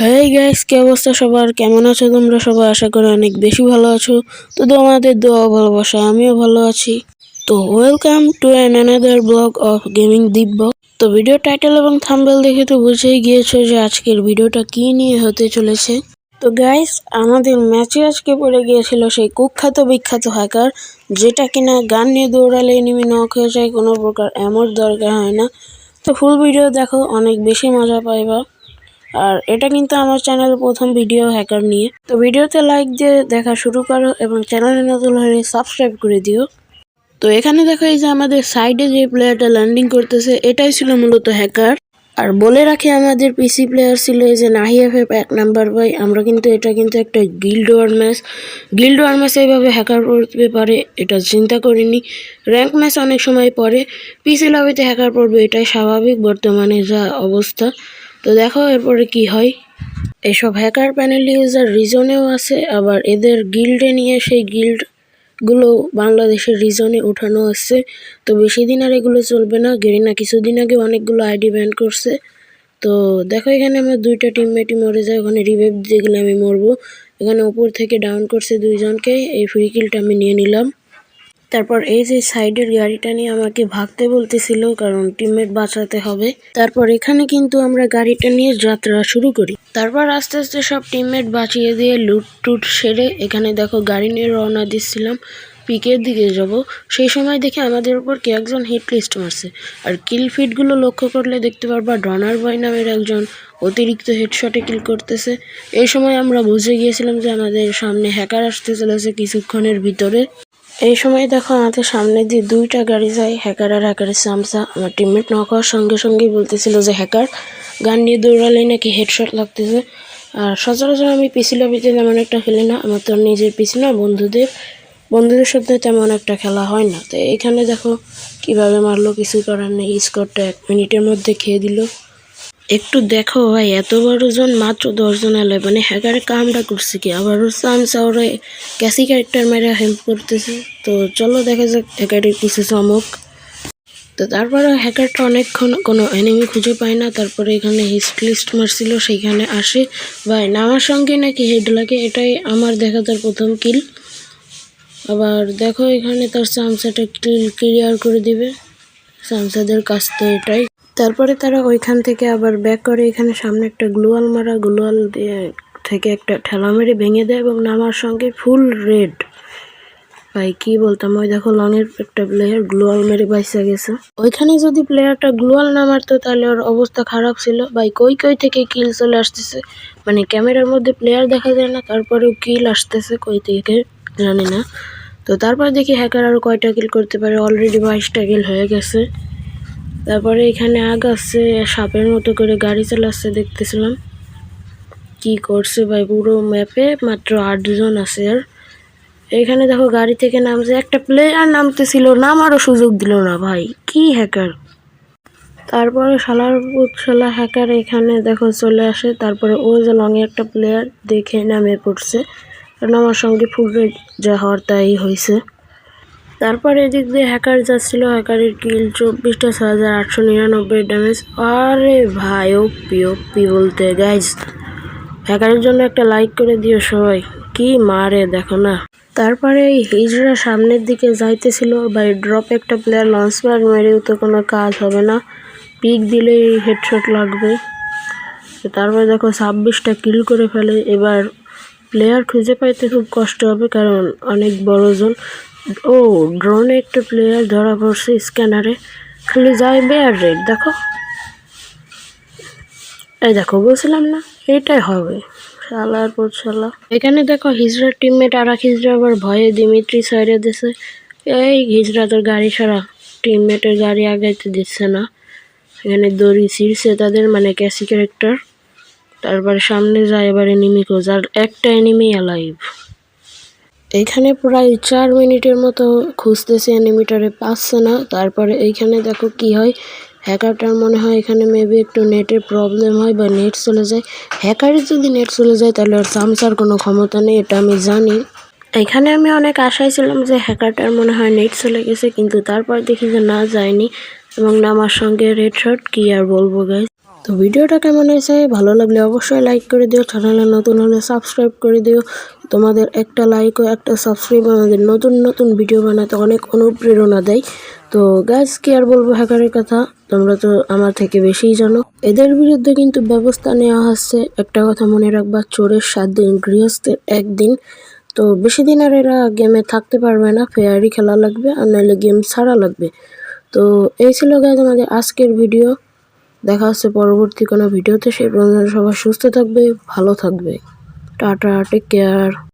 Hey guys কি অবস্থা সবার? কেমন আছো তোমরা সবাই? আশা করি অনেক বেশি ভালো আছো। তো তোমাদের দোয়া ভালোবাসা, আমিও ভালো আছি। তো welcome to an another blog of gaming Divya তো ভিডিও টাইটেল এবং থাম্বেল দেখে তো বুঝেই গিয়েছো যে আজকের ভিডিওটা কি নিয়ে হতে চলেছে। তো গাইস আমাদের ম্যাচে আজকে পড়ে গিয়েছিল সেই কুখ্যাত বিখ্যাত হ্যাকার যেটা কিনা গান নিয়ে দৌড়ালে এনিমি নক হয়ে যায়, কোনো প্রকার এমন দরকার হয় না। তো ফুল ভিডিও দেখো, অনেক বেশি মজা পাইবা। আর এটা কিন্তু আমার চ্যানেল প্রথম ভিডিও হ্যাকার নিয়ে। তো ভিডিওতে লাইক দিয়ে দেখা শুরু করো এবং চ্যানেলে নতুন হলে সাবস্ক্রাইব করে দিও। তো এখানে দেখো এই যে আমাদের সাইডে যে প্লেয়ারটা ল্যান্ডিং করতেছে, এটাই ছিল মূলত হ্যাকার আর বলে রাখি, আমাদের পিসি প্লেয়ার ছিল এই যে নাহিএফের এক নাম্বার ভাই। আমরা কিন্তু এটা কিন্তু একটা guild war match guild war match এইভাবে হ্যাকার পড়তে পারে, এটা চিন্তা করিনি। র্যাঙ্ক ম্যাচ অনেক সময় পরে। পিসি লবিতে হ্যাকার পড়বে, এটাই স্বাভাবিক বর্তমানে যা অবস্থা। তো দেখো এরপরে কি হয়। এসব হ্যাকার প্যানেল ইউজার রিজনেও আছে, আবার এদের গিল্ডে নিয়ে সেই গিল্ডগুলো বাংলাদেশের রিজনে উঠানো আছে। তো বেশি দিন আর এগুলো চলবে না, গেরিনা কিছুদিন আগে অনেকগুলো আইডি ব্যান করছে। তো দেখো এখানে আমার দুইটা টিমমেটই মরে যায়, ওখানে রিভাইভ দিয়ে গেলে আমি মরবো। এখানে উপর থেকে ডাউন করছে দুইজনকে, এই ফ্রি কিলটা আমি নিয়ে নিলাম। তারপর এই যে সাইডের গাড়িটা নিয়ে আমাকে ভাগতে বলতেছিল, কারণ টিমমেট বাঁচাতে হবে। তারপর এখানে কিন্তু আমরা গাড়িটা নিয়ে যাত্রা শুরু করি। তারপর আস্তে আস্তে সব টিমমেট বাঁচিয়ে দিয়ে লুট টুট সেরে এখানে দেখো গাড়ি নিয়ে রওনা দিচ্ছিলাম পিকের দিকে যাব। সেই সময় দেখে আমাদের উপর কে একজন হিট লিস্ট মারছে। আর কিল ফিটগুলো লক্ষ্য করলে দেখতে পারবা ডনার বয় নামের একজন অতিরিক্ত হেডশটে কিল করতেছে। এই সময় আমরা বুঝে গিয়েছিলাম যে আমাদের সামনে হ্যাকার আসতে চলেছে কিছুক্ষণের ভিতরে। এই সময় দেখো আমাদের সামনে দিয়ে দুইটা গাড়ি যায় হ্যাকার আর হ্যাকারের সামসা। আমার টিমমেট নক হওয়ার সঙ্গে সঙ্গেই বলতেছিল যে হ্যাকার গান নিয়ে দৌড়ালেই নাকি হেডশট লাগতেছে। আর সচরাচর আমি পিসি লবিতে তেমন একটা খেলি না, আমার তো নিজের পিসি না, বন্ধুদের। বন্ধুদের সাথে তেমন একটা খেলা হয় না। তো এখানে দেখো কীভাবে মারলো, কিছু করার নেই। স্কোরটা এক মিনিটের মধ্যে খেয়ে দিল। একটু দেখো ভাই, এত বড় জন মাত্র দশজন এলো। মানে হ্যাকারে কামটা করছে কি? আবার সামসা ওরা ক্যাসি ক্যারেক্টার মেরে হেল্প করতেছে। তো চলো দেখা যাক হ্যাকারের কিছু চমক। তো তারপরে হ্যাকারটা অনেকক্ষণ কোনো এনিমি খুঁজে পায় না। তারপরে এখানে হিস্ট লিস্ট মারছিল, সেইখানে আসে। ভাই, নামার সঙ্গে নাকি হেড লাগে? এটাই আমার দেখা তার প্রথম কিল আবার দেখো এখানে তার সামসাটা কিল ক্লিয়ার করে দিবে। সামসাদের কাছ তো এটাই। তারপরে তারা ওইখান থেকে আবার ব্যাক করে। এখানে সামনে একটা গ্লোয়াল মারা, গ্লোয়াল দিয়ে থেকে একটা ঠেলা মেরে ভেঙে দেয় এবং নামার সঙ্গে ফুল রেড। ভাই, কি বলতাম? ওই দেখো লংয়ের একটা প্লেয়ার গ্লোয়াল মেরে বাইসা গেছে। ওইখানে যদি প্লেয়ারটা গ্লোয়াল না মারতো, তাহলে ওর অবস্থা খারাপ ছিল। ভাই, কই কই থেকে কিল চলে আসতেছে? মানে ক্যামেরার মধ্যে প্লেয়ার দেখা যায় না, তারপরেও কিল আসতেছে কই থেকে জানি না। তো তারপর দেখি হ্যাকার আরও কয়টা কিল করতে পারে। অলরেডি বাইশটা কিল হয়ে গেছে। তারপরে এখানে আগ আসছে সাপের মতো করে গাড়ি চালাচ্ছে দেখতেছিলাম। কি করছে ভাই, পুরো ম্যাপে মাত্র আটজন আছে আর। এখানে দেখো গাড়ি থেকে নামছে, একটা প্লেয়ার নামতেছিল নামারও সুযোগ দিল না ভাই, কি হ্যাকার তারপরে শালার শালা হ্যাকার এখানে দেখো চলে আসে, তারপরে ও যে লঙে একটা প্লেয়ার দেখে নামে পড়ছে। কারণ আমার সঙ্গে ফুল যা হওয়ার তাই হয়েছে তারপর এদিক দিয়ে হ্যাকার যাচ্ছিল হ্যাকারের কিল চব্বিশটা ছ হাজার আটশো নিরানব্বই ড্যামেজ আরে ভাই ওপি ওপি বলতে গাইজ হ্যাকারের জন্য একটা লাইক করে দিও সবাই। কি মারে, দেখো না। তারপরে এই হিজড়া সামনের দিকে যাইতেছিল বাই ড্রপ একটা প্লেয়ার লঞ্চ প্যাড মেরেও তো কোনো কাজ হবে না। পিক দিলেই হেডশট লাগবে। তারপরে দেখো ছাব্বিশটা কিল করে ফেলে। এবার প্লেয়ার খুঁজে পাইতে খুব কষ্ট হবে, কারণ অনেক বড় জন ও ড্রোনে একটা প্লেয়ার ধরা পড়ছে স্ক্যানারে খালি যায় বেয়ার রেট দেখো। এই দেখো, বলছিলাম না, এটাই হবে। শালার পর শালা এখানে দেখো হিজড়ার টিমমেট আর এক হিজড়া আবার ভয়ে দিমিত্রি সাইডে দিছে। এই হিজড়া তোর গাড়ি সারা টিমমেটের গাড়ি আগাইতে দিচ্ছে না। এখানে দড়ি ছিঁড়ছে তাদের মানে ক্যাসি ক্যারেক্টার তারপরে সামনে যায় এবার খোঁজ, আর একটা এনিমি অ্যালাইভ এইখানে প্রায় চার মিনিটের মতো খুঁজতেছে এনিমিটারে পাচ্ছে না। তারপরে এইখানে দেখো কি হয়, হ্যাকারটার মনে হয় এখানে মেবি একটু নেটের প্রবলেম হয় বা নেট চলে যায়। হ্যাকারের যদি নেট চলে যায়, তাহলে ওর সামসার কোনো ক্ষমতা নেই, এটা আমি জানি। এখানে আমি অনেক আশায় ছিলাম যে হ্যাকারটার মনে হয় নেট চলে গেছে, কিন্তু তারপর দেখি যে না যায়নি এবং নামার সঙ্গে রেড শট কি আর বলব গাইজ তো ভিডিওটা কেমন হয়েছে? ভালো লাগলে অবশ্যই লাইক করে দিও চ্যানেলে নতুন হলে সাবস্ক্রাইব করে দিও। তোমাদের একটা লাইক ও একটা সাবস্ক্রাইব আমাদের নতুন নতুন ভিডিও বানাতে অনেক অনুপ্রেরণা দেয়। তো গাছ কি আর বলব হ্যাকারের কথা? তোমরা তো আমার থেকে বেশিই জানো। এদের বিরুদ্ধে কিন্তু ব্যবস্থা নেওয়া হচ্ছে। একটা কথা মনে রাখবা, চোরের সাত দিন গৃহস্থের একদিন। তো বেশি দিন আর এরা গেমে থাকতে পারবে না ফেয়ারি খেলা লাগবে আর নাহলে গেম ছাড়া লাগবে। তো এই ছিল গাছ আমাদের আজকের ভিডিও দেখা হচ্ছে পরবর্তী কোনো ভিডিওতে। সেই পর্যন্ত সবাই সুস্থ থাকবে, ভালো থাকবে। Tata take care